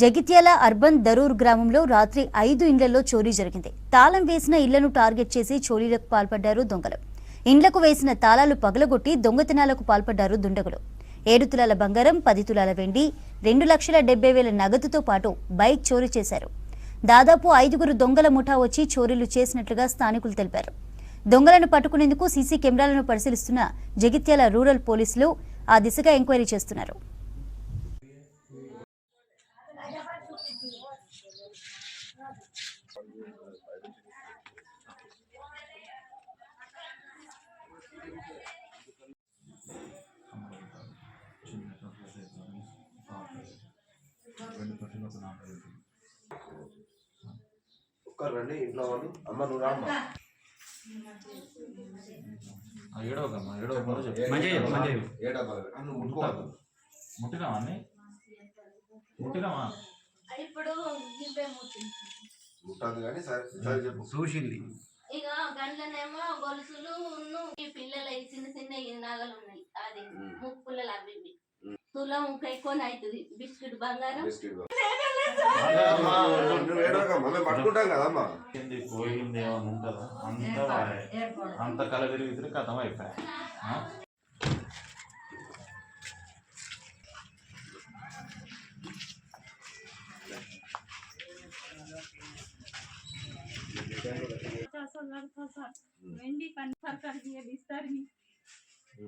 Jagtial urban Darur గ్రామంలో రాత్రి ఐదు ఇండ్లలో చోరీ జరిగింది. తాళం వేసిన ఇళ్ళను టార్గెట్ చేసి చోరీలకు పాల్పడ్డారు దొంగలు. ఇండ్లకు వేసిన తాళాలు పగలగొట్టి దొంగతనాలకు పాల్పడ్డారు దుండగులు. ఏడు తులాల బంగారం పది తులాల వెండి రెండు లక్షల డెబ్బై వేల నగదుతో పాటు బైక్ చోరీ చేశారు. దాదాపు ఐదుగురు దొంగల ముఠా వచ్చి చోరీలు చేసినట్లుగా స్థానికులు తెలిపారు. దొంగలను పట్టుకునేందుకు సీసీ కెమెరాలను పరిశీలిస్తున్న జగిత్యాల రూరల్ పోలీసులు ఆ దిశగా ఎంక్వైరీ చేస్తున్నారు. ఒక్కరు రండి ఇంట్లో వాళ్ళు అమ్మ నువ్వు రామ్మ ఏడవకమ్మా నువ్వు ముట్టుకోవద్దు ముట్టినావా అన్ని ముట్టినావా ముట్టింది కానీ సరే సరే చెప్పు. చూసింది. ఇక తులం ఎక్కువ అవుతుంది బిస్కెట్ బంగారం బిస్కెట్ అమ్మా నువ్వు ఏడవకమ్మా మేము పట్టుకుంటాం కదమ్మా ఏంది పోయింది ఏమైనా ఉంటుందా అంత వాడే. అంత కల తిరిగితే కథం అయిపోయా ఆ? ऐसा लड़का था मेहंदी कन्फर कर दिए बिस्तर में तो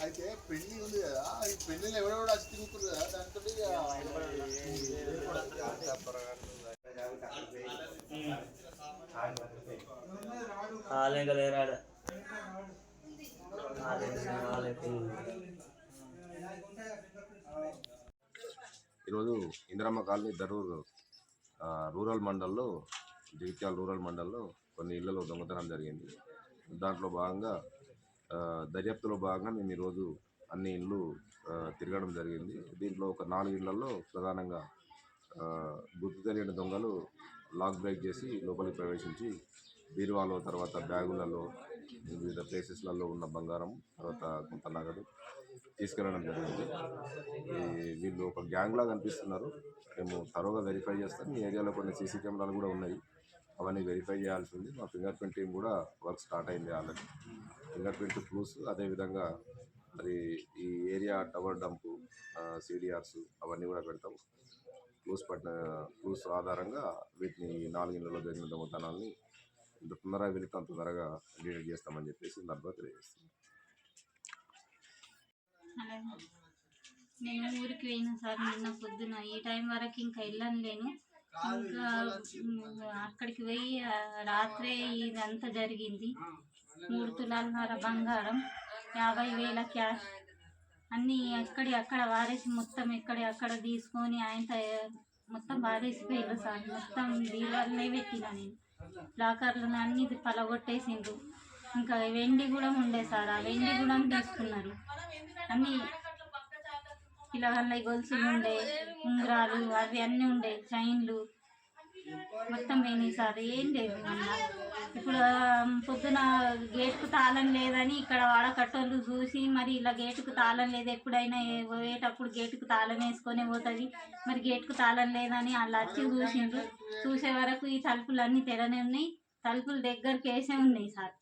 అయితే పెళ్ళి ఉంది కదా ఈ పెళ్ళిలో ఎవడెవడు వచ్చి కదా దాంతో ఈరోజు ఇందిరమ్మ కాలనీ దరూర్ రూరల్ మండల్లో జగిత్యాల రూరల్ మండల్లో కొన్ని ఇళ్ళలో దొంగతనం జరిగింది. దాంట్లో భాగంగా దర్యాప్తులో భాగంగా మేము ఈరోజు అన్ని ఇళ్ళు తిరగడం జరిగింది. దీంట్లో ఒక నాలుగు ఇళ్ళలో ప్రధానంగా గుర్తు తెలియని దొంగలు లాక్ బ్రేక్ చేసి లోపలికి ప్రవేశించి బీరువాలో తర్వాత బ్యాగులలో వివిధ ప్లేసెస్లలో ఉన్న బంగారం తర్వాత కొంత నగదు తీసుకెళ్ళడం జరిగింది. వీళ్ళు ఒక గ్యాంగ్లా కనిపిస్తున్నారు మేము తరోగా వెరిఫై చేస్తాం. ఈ ఏరియాలో కొన్ని సీసీ కెమెరాలు కూడా ఉన్నాయి. అవన్నీ వెరిఫై చేయాల్సి ఉంది మా ఫింగర్ ప్రింట్ టీం కూడా వర్క్ స్టార్ట్ అయింది ఆల్రెడీ ఫింగర్ ప్రింట్ ప్రూఫ్స్ అదేవిధంగా మరి ఈ ఏరియా టవర్ డంపు సిడిఆర్స్ అవన్నీ కూడా పెడతాం. క్లూస్ పట్టిన క్లూస్ ఆధారంగా వీటిని ఈ నాలుగు నెలల్లో జరిగిన దొంగతనాలని ఇంత తొందరగా వెళితే అంత తొందరగా డిలీట్ చేస్తామని చెప్పేసి సందర్భంగా తెలియజేస్తుంది నేను ఊరికి పోయినా సార్ నిన్న పొద్దున. ఈ టైం వరకు ఇంకా వెళ్ళను లేను. ఇంకా అక్కడికి పోయి రాత్రే ఇదంతా జరిగింది. మూడు తులాలన్నర బంగారం యాభై వేల క్యాష్. అన్నీ ఎక్కడి అక్కడ వారేసి మొత్తం ఎక్కడి అక్కడ తీసుకొని ఆయన మొత్తం వారేసిపోయారు సార్. మొత్తం బీరువాలనే పెట్టిన నేను. లాకర్లు అన్ని పలగొట్టేసిండ్రు. ఇంకా వెండి కూడా ఉండే సార్. ఆ వెండి కూడా తీసుకున్నారు. అన్ని పిల్లగాళ్ళ గొలుసులు ఉండే ఉంగరాలు అవి అన్నీ ఉండే చైన్లు మొత్తం పోయినాయి సార్ ఏం లేదు ఇప్పుడు పొద్దున గేటుకు తాళం లేదని ఇక్కడ వాడకట్టోళ్ళు చూసి మరి ఇలా గేటుకు తాళం లేదు ఎప్పుడైనా పోయేటప్పుడు గేటుకు తాళం వేసుకొని పోతుంది. మరి గేటుకు తాళం లేదని వాళ్ళు వచ్చి చూసిండ్రు. చూసే వరకు ఈ తలుపులు అన్నీ తెరనే ఉన్నాయి. తలుపులు దగ్గరికి వేసే ఉన్నాయి సార్.